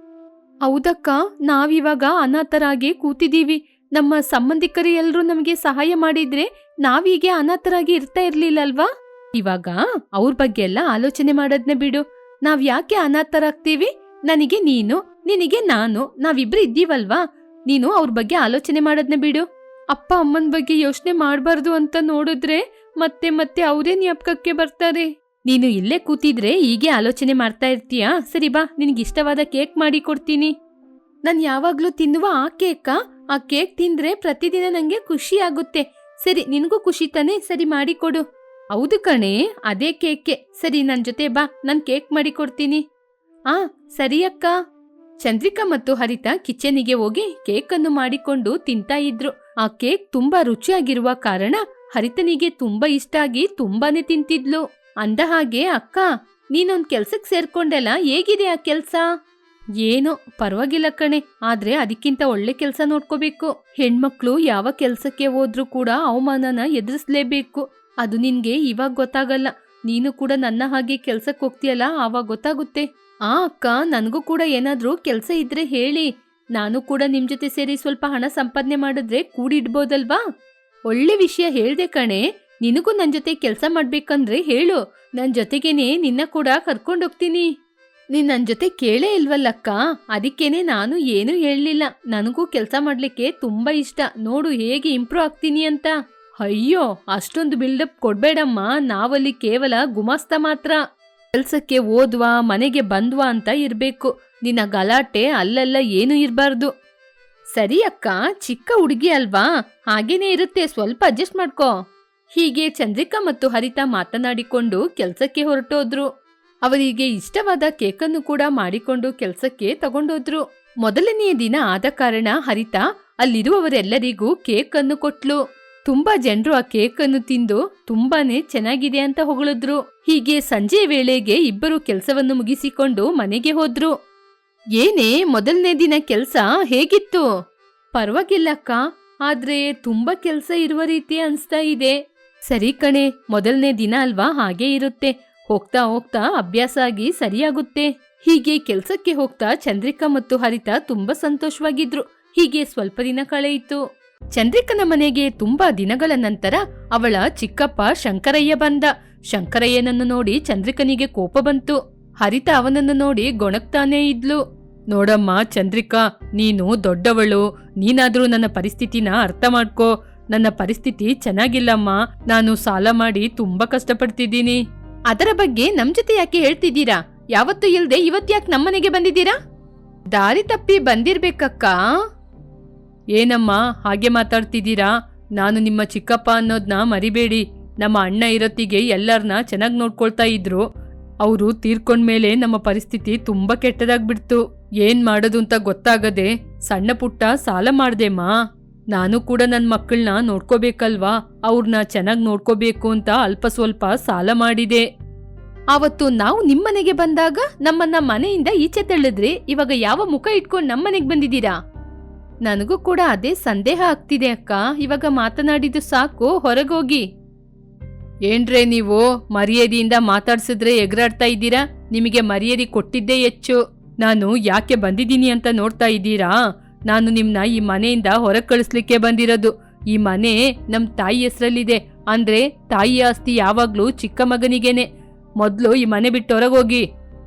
ಹೌದಕ್ಕ, ನಾವಿವಾಗ ಅನಾಥರಾಗಿ ಕೂತಿದ್ದೀವಿ. ನಮ್ಮ ಸಂಬಂಧಿಕರು ಎಲ್ಲರೂ ನಮಗೆ ಸಹಾಯ ಮಾಡಿದ್ರೆ ನಾವೀಗೆ ಅನಾಥರಾಗಿ ಇರ್ತಾ ಇರ್ಲಿಲ್ಲ ಅಲ್ವಾ? ಇವಾಗ ಅವ್ರ ಬಗ್ಗೆ ಎಲ್ಲ ಆಲೋಚನೆ ಮಾಡೋದ್ನ ಬಿಡು. ನಾವ್ ಯಾಕೆ ಅನಾಥರಾಗ್ತೀವಿ? ನನಗೆ ನೀನು, ನಿನಗೆ ನಾನು, ನಾವಿಬ್ರು ಇದ್ದೀವಲ್ವಾ? ನೀನು ಅವ್ರ ಬಗ್ಗೆ ಆಲೋಚನೆ ಮಾಡೋದ್ನ ಬಿಡು. ಅಪ್ಪ ಅಮ್ಮನ ಬಗ್ಗೆ ಯೋಚನೆ ಮಾಡಬಾರ್ದು ಅಂತ ನೋಡಿದ್ರೆ ಮತ್ತೆ ಮತ್ತೆ ಅವರೇ ಜ್ಞಾಪಕಕ್ಕೆ ಬರ್ತಾರೆ. ನೀನು ಇಲ್ಲೇ ಕೂತಿದ್ರೆ ಹೀಗೆ ಆಲೋಚನೆ ಮಾಡ್ತಾ ಇರ್ತೀಯಾ? ಸರಿ ಬಾ, ನಿನ್ಗೆ ಇಷ್ಟವಾದ ಕೇಕ್ ಮಾಡಿ ಕೊಡ್ತೀನಿ. ನಾನ್ ಯಾವಾಗ್ಲೂ ತಿನ್ನುವ ಆ ಕೇಕ? ಆ ಕೇಕ್ ತಿಂದ್ರೆ ಪ್ರತಿದಿನ ನಂಗೆ ಖುಷಿ ಆಗುತ್ತೆ. ಸರಿ, ನಿನಗೂ ಖುಷಿ ತಾನೆ? ಸರಿ ಮಾಡಿಕೊಡು ಹೌದು ಕಣೆ, ಅದೇ ಕೇಕೆ ಸರಿ, ನನ್ ಜೊತೆ ಬಾ, ನಾನು ಕೇಕ್ ಮಾಡಿ ಕೊಡ್ತೀನಿ ಆ, ಸರಿ ಅಕ್ಕ. ಚಂದ್ರಿಕಾ ಮತ್ತು ಹರಿತಾ ಕಿಚನಿಗೆ ಹೋಗಿ ಕೇಕ್ ಅನ್ನು ಮಾಡಿಕೊಂಡು ತಿಂತಾ ಇದ್ರು. ಆ ಕೇಕ್ ತುಂಬಾ ರುಚಿಯಾಗಿರುವ ಕಾರಣ ಹರಿತನಿಗೆ ತುಂಬಾ ಇಷ್ಟ ಆಗಿ ತುಂಬಾನೇ ತಿಂತಿದ್ಲು. ಅಂದ ಹಾಗೆ, ಅಕ್ಕ, ನೀನೊಂದ್ ಕೆಲ್ಸಕ್ ಸೇರ್ಕೊಂಡೆಲ್ಲ ಹೇಗಿದೆ ಆ ಕೆಲ್ಸ? ಏನೋ, ಪರವಾಗಿಲ್ಲ ಕಣೆ, ಆದ್ರೆ ಅದಕ್ಕಿಂತ ಒಳ್ಳೆ ಕೆಲ್ಸ ನೋಡ್ಕೋಬೇಕು. ಹೆಣ್ಮಕ್ಳು ಯಾವ ಕೆಲ್ಸಕ್ಕೆ ಹೋದ್ರೂ ಕೂಡ ಅವಮಾನನ ಎದುರಿಸ್ಲೇಬೇಕು. ಅದು ನಿನ್ಗೆ ಇವಾಗ ಗೊತ್ತಾಗಲ್ಲ. ನೀನು ಕೂಡ ನನ್ನ ಹಾಗೆ ಕೆಲ್ಸಕ್ಕೆ ಹೋಗ್ತೀಯಲ್ಲ, ಆವಾಗ ಗೊತ್ತಾಗುತ್ತೆ. ಆ ಅಕ್ಕ, ನನಗೂ ಕೂಡ ಏನಾದ್ರೂ ಕೆಲ್ಸ ಇದ್ರೆ ಹೇಳಿ. ನಾನು ಕೂಡ ನಿಮ್ ಜೊತೆ ಸೇರಿ ಸ್ವಲ್ಪ ಹಣ ಸಂಪಾದನೆ ಮಾಡಿದ್ರೆ ಕೂಡಿಡ್ಬೋದಲ್ವಾ? ಒಳ್ಳೆ ವಿಷಯ ಹೇಳ್ದೆ ಕಣೆ. ನಿನಗೂ ನನ್ನ ಜೊತೆ ಕೆಲ್ಸ ಮಾಡ್ಬೇಕಂದ್ರೆ ಹೇಳು. ನನ್ ಜೊತೆಗೇನೆ ನಿನ್ನ ಕೂಡ ಕರ್ಕೊಂಡೋಗ್ತೀನಿ ನೀನ್ ನನ್ನ ಜೊತೆ ಕೇಳೇ ಇಲ್ವಲ್ಲಕ್ಕ ಅದಕ್ಕೇನೆ ನಾನು ಏನೂ ಹೇಳಲಿಲ್ಲ. ನನಗೂ ಕೆಲಸ ಮಾಡ್ಲಿಕ್ಕೆ ತುಂಬಾ ಇಷ್ಟ. ನೋಡು ಹೇಗೆ ಇಂಪ್ರೂವ್ ಆಗ್ತೀನಿ ಅಂತ. ಅಯ್ಯೋ, ಅಷ್ಟೊಂದು ಬಿಲ್ಡಪ್ ಕೊಡ್ಬೇಡಮ್ಮ. ನಾವಲ್ಲಿ ಕೇವಲ ಗುಮಾಸ್ತ ಮಾತ್ರ. ಕೆಲ್ಸಕ್ಕೆ ಓದ್ವಾ, ಮನೆಗೆ ಬಂದ್ವಾ ಅಂತ ಇರಬೇಕು. ನಿನ್ನ ಗಲಾಟೆ ಅಲ್ಲೆಲ್ಲ ಏನು ಇರಬಾರ್ದು. ಸರಿ ಅಕ್ಕ, ಚಿಕ್ಕ ಹುಡುಗಿ ಅಲ್ವಾ? ಹಾಗೇನೇ ಇರುತ್ತೆ, ಸ್ವಲ್ಪ ಅಡ್ಜಸ್ಟ್ ಮಾಡ್ಕೋ. ಹೀಗೆ ಚಂದ್ರಿಕಾ ಮತ್ತು ಹರಿತಾ ಮಾತನಾಡಿಕೊಂಡು ಕೆಲಸಕ್ಕೆ ಹೊರಟೋದ್ರು. ಅವರಿಗೆ ಇಷ್ಟವಾದ ಕೇಕನ್ನು ಕೂಡ ಮಾಡಿಕೊಂಡು ಕೆಲಸಕ್ಕೆ ತಗೊಂಡೋದ್ರು. ಮೊದಲನೆಯ ದಿನ ಆದ ಕಾರಣ ಹರಿತಾ ಅಲ್ಲಿರುವವರೆಲ್ಲರಿಗೂ ಕೇಕ್ ಅನ್ನು ಕೊಟ್ಲು. ತುಂಬಾ ಜನರು ಆ ಕೇಕ್ ಅನ್ನು ತಿಂದು ತುಂಬಾನೇ ಚೆನ್ನಾಗಿದೆ ಅಂತ ಹೊಗಳಿದ್ರು. ಹೀಗೆ ಸಂಜೆ ವೇಳೆಗೆ ಇಬ್ಬರು ಕೆಲಸವನ್ನು ಮುಗಿಸಿಕೊಂಡು ಮನೆಗೆ ಹೋದ್ರು. ಏನೇ ಮೊದಲನೇ ದಿನ ಕೆಲಸ ಹೇಗಿತ್ತು? ಪರವಾಗಿಲ್ಲಕ್ಕ ಆದ್ರೆ ತುಂಬಾ ಕೆಲಸ ಇರುವ ರೀತಿ ಅನ್ಸ್ತಾ ಇದೆ. ಸರಿ ಕಣೆ, ಮೊದಲನೇ ದಿನ ಅಲ್ವಾ ಹಾಗೆ ಇರುತ್ತೆ. ಹೋಗ್ತಾ ಹೋಗ್ತಾ ಅಭ್ಯಾಸ ಆಗಿ ಸರಿಯಾಗುತ್ತೆ. ಹೀಗೆ ಕೆಲ್ಸಕ್ಕೆ ಹೋಗ್ತಾ ಚಂದ್ರಿಕಾ ಮತ್ತು ಹರಿತಾ ತುಂಬಾ ಸಂತೋಷವಾಗಿದ್ರು. ಹೀಗೆ ಸ್ವಲ್ಪ ದಿನ ಕಳೆಯಿತು. ಚಂದ್ರಿಕನ ಮನೆಗೆ ತುಂಬಾ ದಿನಗಳ ನಂತರ ಅವಳ ಚಿಕ್ಕಪ್ಪ ಶಂಕರಯ್ಯ ಬಂದ. ಶಂಕರಯ್ಯನನ್ನು ನೋಡಿ ಚಂದ್ರಿಕನಿಗೆ ಕೋಪ ಬಂತು. ಹರಿತ ಅವನನ್ನು ನೋಡಿ ಗೊಣಕ್ತಾನೇ ಇದ್ಲು. ನೋಡಮ್ಮ ಚಂದ್ರಿಕಾ, ನೀನು ದೊಡ್ಡವಳು. ನೀನಾದ್ರೂ ನನ್ನ ಪರಿಸ್ಥಿತಿನ ಅರ್ಥ ಮಾಡ್ಕೋ. ನನ್ನ ಪರಿಸ್ಥಿತಿ ಚೆನ್ನಾಗಿಲ್ಲಮ್ಮ. ನಾನು ಸಾಲ ಮಾಡಿ ತುಂಬಾ ಕಷ್ಟಪಡ್ತಿದ್ದೀನಿ. ಅದರ ಬಗ್ಗೆ ನಮ್ ಜೊತೆ ಯಾಕೆ ಹೇಳ್ತಿದ್ದೀರಾ? ಯಾವತ್ತೂ ಇಲ್ದೆ ಇವತ್ತ್ಯಾಕೆ ನಮ್ಮನೆಗೆ ಬಂದಿದ್ದೀರಾ? ದಾರಿ ತಪ್ಪಿ ಬಂದಿರ್ಬೇಕಕ್ಕ. ಏನಮ್ಮ, ಹಾಗೆ ಮಾತಾಡ್ತಿದ್ದೀರಾ? ನಾನು ನಿಮ್ಮ ಚಿಕ್ಕಪ್ಪ ಅನ್ನೋದ್ನ ಮರಿಬೇಡಿ. ನಮ್ಮ ಅಣ್ಣ ಇರತ್ತಿಗೆ ಎಲ್ಲರನ್ನ ಚೆನ್ನಾಗಿ ನೋಡ್ಕೊಳ್ತಾ ಇದ್ರು. ಅವರು ತೀರ್ಕೊಂಡ್ಮೇಲೆ ನಮ್ಮ ಪರಿಸ್ಥಿತಿ ತುಂಬಾ ಕೆಟ್ಟದಾಗ್ಬಿಡ್ತು. ಏನ್ ಮಾಡೋದು ಅಂತ ಗೊತ್ತಾಗದೆ ಸಣ್ಣ ಪುಟ್ಟ ಸಾಲ ಮಾಡ್ದೆಮ್ಮ. ನಾನು ಕೂಡ ನನ್ನ ಮಕ್ಕಳನ್ನ ನೋಡ್ಕೋಬೇಕಲ್ವಾ? ಅವ್ರನ್ನ ಚೆನ್ನಾಗಿ ನೋಡ್ಕೋಬೇಕು ಅಂತ ಅಲ್ಪ ಸ್ವಲ್ಪ ಸಾಲ ಮಾಡಿದೆ. ಅವತ್ತು ನಾವು ನಿಮ್ಮನೆಗೆ ಬಂದಾಗ ನಮ್ಮನ್ನ ಮನೆಯಿಂದ ಈಚೆ ತಳ್ಳಿದ್ರಿ. ಇವಾಗ ಯಾವ ಮುಖ ಇಟ್ಕೊಂಡು ನಮ್ಮನೆಗೆ ಬಂದಿದ್ದೀರಾ? ನನಗೂ ಕೂಡ ಅದೇ ಸಂದೇಹ ಆಗ್ತಿದೆ ಅಕ್ಕ. ಇವಾಗ ಮಾತನಾಡಿದ್ದು ಸಾಕು, ಹೊರಗೋಗಿ. ಏನ್ರೇ ನೀವು ಮರ್ಯಾದೆಯಿಂದ ಮಾತಾಡ್ಸಿದ್ರೆ ಎಗರಾಡ್ತಾ ಇದ್ದೀರಾ? ನಿಮಗೆ ಮರ್ಯಾದೆ ಕೊಟ್ಟಿದ್ದೇ ಹೆಚ್ಚು. ನಾನು ಯಾಕೆ ಬಂದಿದ್ದೀನಿ ಅಂತ ನೋಡ್ತಾ ಇದ್ದೀರಾ? ನಾನು ನಿಮ್ಮನ್ನ ಈ ಮನೆಯಿಂದ ಹೊರಗೆ ಕಳಿಸ್ಲಿಕ್ಕೆ ಬಂದಿರೋದು. ಈ ಮನೆ ನಮ್ಮ ತಾಯಿ ಹೆಸರಲ್ಲಿದೆ. ಅಂದ್ರೆ ತಾಯಿ ಆಸ್ತಿ ಯಾವಾಗ್ಲೂ ಚಿಕ್ಕ ಮಗನಿಗೇನೆ. ಮೊದ್ಲು ಈ ಮನೆ ಬಿಟ್ಟು ಹೊರಗೋಗಿ.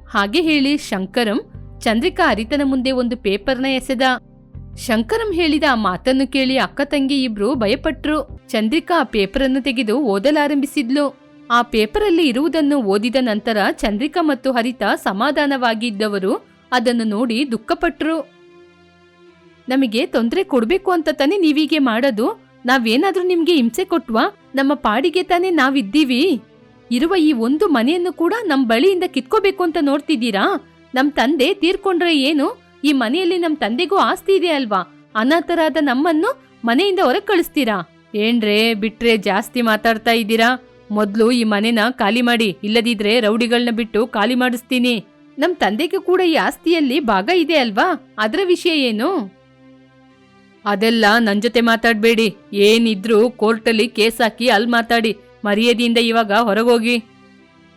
ಹಾಗೆ ಹೇಳಿ ಶಂಕರಂ ಚಂದ್ರಿಕಾ ಅರಿತನ ಮುಂದೆ ಒಂದು ಪೇಪರ್ನ ಎಸೆದ. ಶಂಕರಂ ಹೇಳಿದ ಮಾತನ್ನು ಕೇಳಿ ಅಕ್ಕ ತಂಗಿ ಇಬ್ರು ಭಯಪಟ್ರು. ಚಂದ್ರಿಕಾ ಆ ಪೇಪರನ್ನು ತೆಗೆದು ಓದಲಾರಂಭಿಸಿದ್ಲು. ಆ ಪೇಪರಲ್ಲಿ ಇರುವುದನ್ನು ಓದಿದ ನಂತರ ಚಂದ್ರಿಕಾ ಮತ್ತು ಹರಿತ ಸಮಾಧಾನವಾಗಿದ್ದವರು ಅದನ್ನು ನೋಡಿ ದುಃಖಪಟ್ರು. ನಮಗೆ ತೊಂದರೆ ಕೊಡಬೇಕು ಅಂತ ತಾನೇ ನೀವೀಗೆ ಮಾಡೋದು. ನಾವೇನಾದ್ರೂ ನಿಮ್ಗೆ ಹಿಂಸೆ ಕೊಟ್ವಾ? ನಮ್ಮ ಪಾಡಿಗೆ ತಾನೇ ನಾವಿದ್ದೀವಿ. ಇರುವ ಈ ಒಂದು ಮನೆಯನ್ನು ಕೂಡ ನಮ್ ಬಳಿಯಿಂದ ಕಿತ್ಕೋಬೇಕು ಅಂತ ನೋಡ್ತಿದ್ದೀರಾ? ನಮ್ ತಂದೆ ತೀರ್ಕೊಂಡ್ರೆ ಏನು? ಈ ಮನೆಯಲ್ಲಿ ನಮ್ ತಂದೆಗೂ ಆಸ್ತಿ ಇದೆ ಅಲ್ವಾ? ಅನಾಥರಾದ ನಮ್ಮನ್ನು ಮನೆಯಿಂದ ಹೊರಗೆ ಕಳಿಸ್ತೀರಾ? ಏನ್ರೇ, ಬಿಟ್ರೆ ಜಾಸ್ತಿ ಮಾತಾಡ್ತಾ ಇದ್ದೀರಾ? ಮೊದ್ಲು ಈ ಮನೆನ ಖಾಲಿ ಮಾಡಿ, ಇಲ್ಲದಿದ್ರೆ ರೌಡಿಗಳನ್ನ ಬಿಟ್ಟು ಖಾಲಿ ಮಾಡಿಸ್ತೀನಿ. ನಮ್ ತಂದೆಗೂ ಕೂಡ ಈ ಆಸ್ತಿಯಲ್ಲಿ ಭಾಗ ಇದೆ ಅಲ್ವಾ? ಅದರ ವಿಷಯ ಏನು? ಅದೆಲ್ಲ ನನ್ ಜೊತೆ ಮಾತಾಡ್ಬೇಡಿ. ಏನಿದ್ರು ಕೋರ್ಟಲ್ಲಿ ಕೇಸ್ ಹಾಕಿ ಅಲ್ಲಿ ಮಾತಾಡಿ, ಮರ್ಯಾದೆಯಿಂದ ಇವಾಗ ಹೊರಗೋಗಿ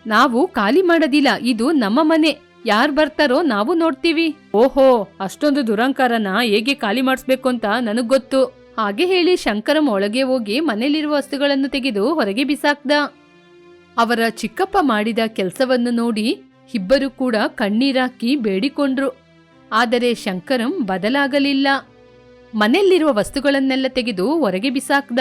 ನಾವು ಖಾಲಿ ಮಾಡೋದಿಲ್ಲ, ಇದು ನಮ್ಮ ಮನೆ. ಯಾರ್ ಬರ್ತಾರೋ ನಾವು ನೋಡ್ತೀವಿ. ಓಹೋ, ಅಷ್ಟೊಂದು ದುರಂಕಾರನ ಹೇಗೆ ಖಾಲಿ ಮಾಡಿಸ್ಬೇಕು ಅಂತ ನನಗ್ ಗೊತ್ತು. ಹಾಗೆ ಹೇಳಿ ಶಂಕರಂ ಒಳಗೆ ಹೋಗಿ ಮನೇಲಿರುವ ವಸ್ತುಗಳನ್ನು ತೆಗೆದು ಹೊರಗೆ ಬಿಸಾಕ್ದ. ಅವರ ಚಿಕ್ಕಪ್ಪ ಮಾಡಿದ ಕೆಲಸವನ್ನು ನೋಡಿ ಇಬ್ಬರು ಕೂಡ ಕಣ್ಣೀರಾಕಿ ಬೇಡಿಕೊಂಡ್ರು. ಆದರೆ ಶಂಕರಂ ಬದಲಾಗಲಿಲ್ಲ. ಮನೆಯಲ್ಲಿರುವ ವಸ್ತುಗಳನ್ನೆಲ್ಲ ತೆಗೆದು ಹೊರಗೆ ಬಿಸಾಕ್ದ.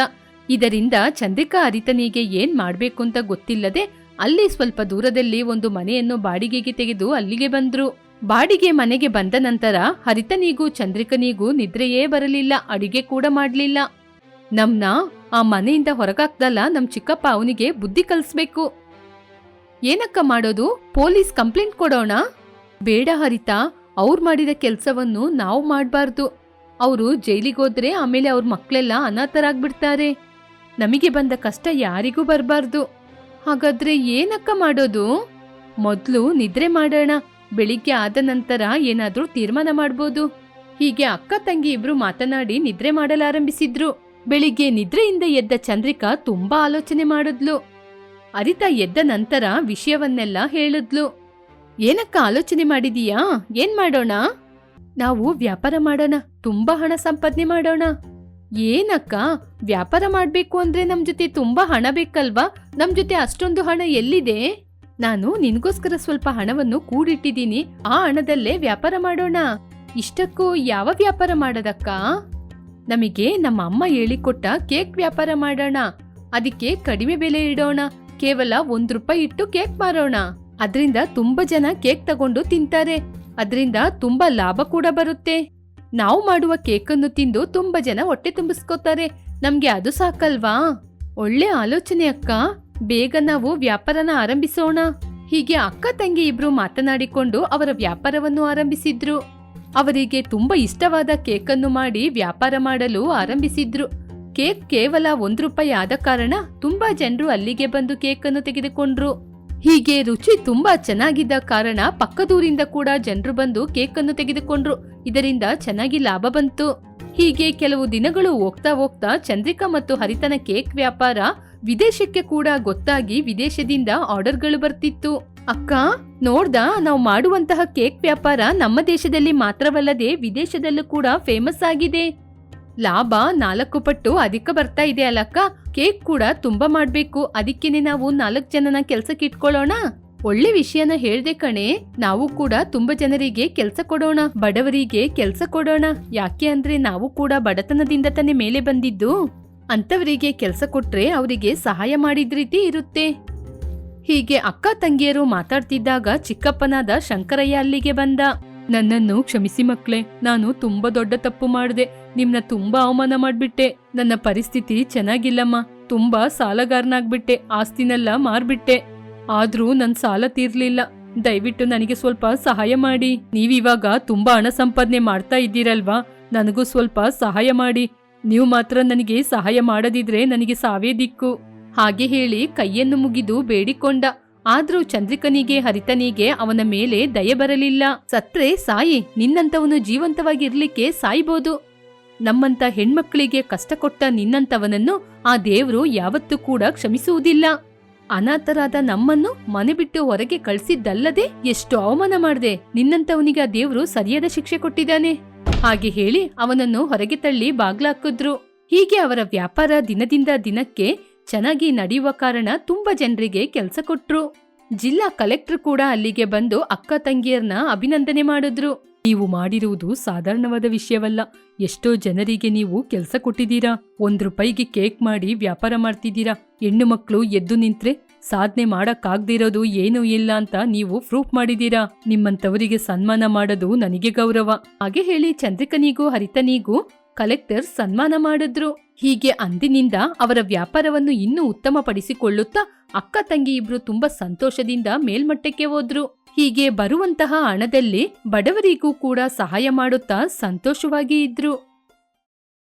ಇದರಿಂದ ಚಂದ್ರಿಕಾ ಅರಿತನಿಗೆ ಏನ್ ಮಾಡ್ಬೇಕು ಅಂತ ಗೊತ್ತಿಲ್ಲದೆ ಅಲ್ಲಿ ಸ್ವಲ್ಪ ದೂರದಲ್ಲಿ ಒಂದು ಮನೆಯನ್ನು ಬಾಡಿಗೆಗೆ ತೆಗೆದು ಅಲ್ಲಿಗೆ ಬಂದ್ರು. ಬಾಡಿಗೆ ಮನೆಗೆ ಬಂದ ನಂತರ ಹರಿತನಿಗೂ ಚಂದ್ರಿಕನಿಗೂ ನಿದ್ರೆಯೇ ಬರಲಿಲ್ಲ, ಅಡಿಗೆ ಕೂಡ ಮಾಡಲಿಲ್ಲ. ನಮ್ನ ಆ ಮನೆಯಿಂದ ಹೊರಗಾಕ್ದಲ್ಲ ನಮ್ ಚಿಕ್ಕಪ್ಪ ಅವನಿಗೆ ಬುದ್ಧಿ ಕಲಿಸ್ಬೇಕು. ಏನಕ್ಕ ಮಾಡೋದು? ಪೊಲೀಸ್ ಕಂಪ್ಲೇಂಟ್ ಕೊಡೋಣ? ಬೇಡ ಹರಿತ, ಅವ್ರು ಮಾಡಿದ ಕೆಲಸವನ್ನು ನಾವು ಮಾಡಬಾರ್ದು. ಅವರು ಜೈಲಿಗೋದ್ರೆ ಆಮೇಲೆ ಅವ್ರ ಮಕ್ಕಳೆಲ್ಲ ಅನಾಥರಾಗ್ಬಿಡ್ತಾರೆ. ನಮಗೆ ಬಂದ ಕಷ್ಟ ಯಾರಿಗೂ ಬರಬಾರ್ದು. ಹಾಗಾದ್ರೆ ಏನಕ್ಕ ಮಾಡೋದು? ಮೊದ್ಲು ನಿದ್ರೆ ಮಾಡೋಣ. ಬೆಳಿಗ್ಗೆ ಆದ ನಂತರ ಏನಾದ್ರೂ ತೀರ್ಮಾನ ಮಾಡ್ಬೋದು. ಹೀಗೆ ಅಕ್ಕ ತಂಗಿ ಇಬ್ರು ಮಾತನಾಡಿ ನಿದ್ರೆ ಮಾಡಲಾರಂಭಿಸಿದ್ರು. ಬೆಳಿಗ್ಗೆ ನಿದ್ರೆಯಿಂದ ಎದ್ದ ಚಂದ್ರಿಕಾ ತುಂಬಾ ಆಲೋಚನೆ ಮಾಡಿದ್ಲು. ಅರಿತ ಎದ್ದ ನಂತರ ವಿಷಯವನ್ನೆಲ್ಲ ಹೇಳಿದ್ಲು. ಏನಕ್ಕ ಆಲೋಚನೆ ಮಾಡಿದೀಯಾ? ಏನ್ ಮಾಡೋಣ? ನಾವು ವ್ಯಾಪಾರ ಮಾಡೋಣ. ತುಂಬಾ ಹಣ ಸಂಪಾದನೆ ಮಾಡೋಣ. ಏನಕ್ಕ? ವ್ಯಾಪಾರ ಮಾಡಬೇಕು ಅಂದ್ರೆ ನಮ್ ಜೊತೆ ತುಂಬಾ ಹಣ ಬೇಕಲ್ವಾ? ನಮ್ ಜೊತೆ ಅಷ್ಟೊಂದು ಹಣ ಎಲ್ಲಿದೆ? ನಾನು ನಿನ್ಗೋಸ್ಕರ ಸ್ವಲ್ಪ ಹಣವನ್ನು ಕೂಡಿಟ್ಟಿದ್ದೀನಿ. ಆ ಹಣದಲ್ಲೇ ವ್ಯಾಪಾರ ಮಾಡೋಣ. ಇಷ್ಟಕ್ಕೂ ಯಾವ ವ್ಯಾಪಾರ ಮಾಡೋದಕ್ಕ? ನಮಗೆ ನಮ್ಮ ಅಮ್ಮ ಹೇಳಿಕೊಟ್ಟ ಕೇಕ್ ವ್ಯಾಪಾರ ಮಾಡೋಣ. ಅದಕ್ಕೆ ಕಡಿಮೆ ಬೆಲೆ ಇಡೋಣ. ಕೇವಲ ಒಂದ್ ರೂಪಾಯಿ ಇಟ್ಟು ಕೇಕ್ ಮಾರೋಣ. ಅದರಿಂದ ತುಂಬಾ ಜನ ಕೇಕ್ ತಗೊಂಡು ತಿಂತಾರೆ. ಅದರಿಂದ ತುಂಬಾ ಲಾಭ ಕೂಡ ಬರುತ್ತೆ. ನಾವು ಮಾಡುವ ಕೇಕನ್ನು ತಿಂದು ತುಂಬಾ ಜನ ಹೊಟ್ಟೆ ತುಂಬಿಸ್ಕೋತಾರೆ. ನಮ್ಗೆ ಅದು ಸಾಕಲ್ವಾ? ಒಳ್ಳೆ ಆಲೋಚನೆ ಅಕ್ಕ. ಬೇಗ ನಾವು ವ್ಯಾಪಾರನ ಆರಂಭಿಸೋಣ. ಹೀಗೆ ಅಕ್ಕ ತಂಗಿ ಇಬ್ರು ಮಾತನಾಡಿಕೊಂಡು ಅವರ ವ್ಯಾಪಾರವನ್ನು ಆರಂಭಿಸಿದ್ರು. ಅವರಿಗೆ ತುಂಬಾ ಇಷ್ಟವಾದ ಕೇಕನ್ನು ಮಾಡಿ ವ್ಯಾಪಾರ ಮಾಡಲು ಆರಂಭಿಸಿದ್ರು. ಕೇಕ್ ಕೇವಲ ಒಂದು ರೂಪಾಯಿ ಆದ ಕಾರಣ ತುಂಬಾ ಜನರು ಅಲ್ಲಿಗೆ ಬಂದು ಕೇಕನ್ನು ತೆಗೆದುಕೊಂಡ್ರು. ಹೀಗೆ ರುಚಿ ತುಂಬಾ ಚೆನ್ನಾಗಿದ್ದ ಕಾರಣ ಪಕ್ಕದೂರಿಂದ ಕೂಡ ಜನರು ಬಂದು ಕೇಕನ್ನು ತೆಗೆದುಕೊಂಡ್ರು. ಇದರಿಂದ ಚೆನ್ನಾಗಿ ಲಾಭ ಬಂತು. ಹೀಗೆ ಕೆಲವು ದಿನಗಳು ಹೋಗ್ತಾ ಹೋಗ್ತಾ ಚಂದ್ರಿಕಾ ಮತ್ತು ಹರಿತನ ಕೇಕ್ ವ್ಯಾಪಾರ ವಿದೇಶಕ್ಕೆ ಕೂಡ ಗೊತ್ತಾಗಿ ವಿದೇಶದಿಂದ ಆರ್ಡರ್ಗಳು ಬರ್ತಿತ್ತು. ಅಕ್ಕ, ನೋಡ್ದ, ನಾವು ಮಾಡುವಂತಹ ಕೇಕ್ ವ್ಯಾಪಾರ ನಮ್ಮ ದೇಶದಲ್ಲಿ ಮಾತ್ರವಲ್ಲದೆ ವಿದೇಶದಲ್ಲೂ ಕೂಡ ಫೇಮಸ್ ಆಗಿದೆ. ಲಾಭ ನಾಲ್ಕು ಪಟ್ಟು ಅಧಿಕ ಬರ್ತಾ ಇದೆ ಅಲ್ಲಕ್ಕ ಕೇಕ್ ಕೂಡ ತುಂಬಾ ಮಾಡ್ಬೇಕು. ಅದಕ್ಕೇನೆ ನಾವು ನಾಲ್ಕು ಜನನ ಕೆಲ್ಸಕ್ಕೆ ಇಟ್ಕೊಳ್ಳೋಣ. ಒಳ್ಳೆ ವಿಷಯನ ಹೇಳ್ದೆ ಕಣೆ, ನಾವು ಕೂಡ ತುಂಬಾ ಜನರಿಗೆ ಕೆಲಸ ಕೊಡೋಣ, ಬಡವರಿಗೆ ಕೆಲಸ ಕೊಡೋಣ. ಯಾಕೆ ಅಂದ್ರೆ ನಾವು ಕೂಡ ಬಡತನದಿಂದ ತಾನೇ ಮೇಲೆ ಬಂದಿದ್ದು. ಅಂತವರಿಗೆ ಕೆಲಸ ಕೊಟ್ರೆ ಅವರಿಗೆ ಸಹಾಯ ಮಾಡಿದ ರೀತಿ ಇರುತ್ತೆ. ಹೀಗೆ ಅಕ್ಕ ತಂಗಿಯರು ಮಾತಾಡ್ತಿದ್ದಾಗ ಚಿಕ್ಕಪ್ಪನಾದ ಶಂಕರಯ್ಯ ಅಲ್ಲಿಗೆ ಬಂದ. ನನ್ನನ್ನು ಕ್ಷಮಿಸಿ ಮಕ್ಳೇ, ನಾನು ತುಂಬಾ ದೊಡ್ಡ ತಪ್ಪು ಮಾಡಿದೆ, ನಿಮ್ನ ತುಂಬಾ ಅವಮಾನ ಮಾಡ್ಬಿಟ್ಟೆ. ನನ್ನ ಪರಿಸ್ಥಿತಿ ಚೆನ್ನಾಗಿಲ್ಲಮ್ಮ, ತುಂಬಾ ಸಾಲಗಾರನಾಗ್ಬಿಟ್ಟೆ, ಆಸ್ತಿನೆಲ್ಲ ಮಾರ್ಬಿಟ್ಟೆ. ಆದ್ರೂ ನನ್ ಸಾಲ ತೀರ್ಲಿಲ್ಲ. ದಯವಿಟ್ಟು ನನಗೆ ಸ್ವಲ್ಪ ಸಹಾಯ ಮಾಡಿ. ನೀವಿವಾಗ ತುಂಬಾ ಹಣ ಸಂಪಾದನೆ ಮಾಡ್ತಾ ಇದ್ದೀರಲ್ವಾ? ನನಗೂ ಸ್ವಲ್ಪ ಸಹಾಯ ಮಾಡಿ. ನೀವು ಮಾತ್ರ ನನಗೆ ಸಹಾಯ ಮಾಡದಿದ್ರೆ ನನಗೆ ಸಾವೇ ದಿಕ್ಕು. ಹಾಗೆ ಹೇಳಿ ಕೈಯನ್ನು ಮುಗಿದು ಬೇಡಿಕೊಂಡ. ಆದ್ರೂ ಚಂದ್ರಿಕನಿಗೆ, ಹರಿತನಿಗೆ ಅವನ ಮೇಲೆ ದಯೆ ಬರಲಿಲ್ಲ. ಸತ್ರೆ, ಸಾಯಿ ನಿನ್ನಂತವನು ಜೀವಂತವಾಗಿ ಇರ್ಲಿಕ್ಕೆ ಸಾಯ್ಬೋದು. ನಮ್ಮಂತ ಹೆಣ್ಮಕ್ಳಿಗೆ ಕಷ್ಟ ಕೊಟ್ಟ ನಿನ್ನಂತವನನ್ನು ಆ ದೇವ್ರು ಯಾವತ್ತೂ ಕೂಡ ಕ್ಷಮಿಸುವುದಿಲ್ಲ. ಅನಾಥರಾದ ನಮ್ಮನ್ನು ಮನೆ ಬಿಟ್ಟು ಹೊರಗೆ ಕಳ್ಸಿದ್ದಲ್ಲದೆ ಎಷ್ಟು ಅವಮಾನ ಮಾಡಿದೆ. ನಿನ್ನಂತವನಿಗೆ ದೇವ್ರು ಸರಿಯಾದ ಶಿಕ್ಷೆ ಕೊಟ್ಟಿದ್ದಾನೆ. ಹಾಗೆ ಹೇಳಿ ಅವನನ್ನು ಹೊರಗೆ ತಳ್ಳಿ ಬಾಗ್ಲಾಕಿದ್ರು. ಹೀಗೆ ಅವರ ವ್ಯಾಪಾರ ದಿನದಿಂದ ದಿನಕ್ಕೆ ಚೆನ್ನಾಗಿ ನಡೆಯುವ ಕಾರಣ ತುಂಬಾ ಜನರಿಗೆ ಕೆಲಸ ಕೊಟ್ರು. ಜಿಲ್ಲಾ ಕಲೆಕ್ಟರ್ ಕೂಡ ಅಲ್ಲಿಗೆ ಬಂದು ಅಕ್ಕ ತಂಗಿಯರ್ನ ಅಭಿನಂದನೆ ಮಾಡಿದ್ರು. ನೀವು ಮಾಡಿರುವುದು ಸಾಧಾರಣವಾದ ವಿಷಯವಲ್ಲ. ಎಷ್ಟೋ ಜನರಿಗೆ ನೀವು ಕೆಲಸ ಕೊಟ್ಟಿದ್ದೀರಾ. ಒಂದ್ ರೂಪಾಯಿಗೆ ಕೇಕ್ ಮಾಡಿ ವ್ಯಾಪಾರ ಮಾಡ್ತಿದ್ದೀರಾ. ಹೆಣ್ಣು ಮಕ್ಕಳು ಎದ್ದು ನಿಂತ್ರೆ ಸಾಧನೆ ಮಾಡಕ್ಕಾಗ್ದಿರೋದು ಏನೂ ಇಲ್ಲ ಅಂತ ನೀವು ಪ್ರೂಫ್ ಮಾಡಿದೀರಾ ನಿಮ್ಮಂತವರಿಗೆ ಸನ್ಮಾನ ಮಾಡೋದು ನನಗೆ ಗೌರವ. ಹಾಗೆ ಹೇಳಿ ಚಂದ್ರಿಕನಿಗೂ, ಹರಿತನಿಗೂ ಕಲೆಕ್ಟರ್ ಸನ್ಮಾನ ಮಾಡಿದ್ರು. ಹೀಗೆ ಅಂದಿನಿಂದ ಅವರ ವ್ಯಾಪಾರವನ್ನು ಇನ್ನೂ ಉತ್ತಮಪಡಿಸಿಕೊಳ್ಳುತ್ತಾ ಅಕ್ಕ ತಂಗಿ ಇಬ್ರು ತುಂಬಾ ಸಂತೋಷದಿಂದ ಮೇಲ್ಮಟ್ಟಕ್ಕೆ ಹೋದ್ರು. ಹೀಗೆ ಬರುವಂತಹ ಹಣದಲ್ಲಿ ಬಡವರಿಗೂ ಕೂಡ ಸಹಾಯ ಮಾಡುತ್ತಾ ಸಂತೋಷವಾಗಿ ಇದ್ರು.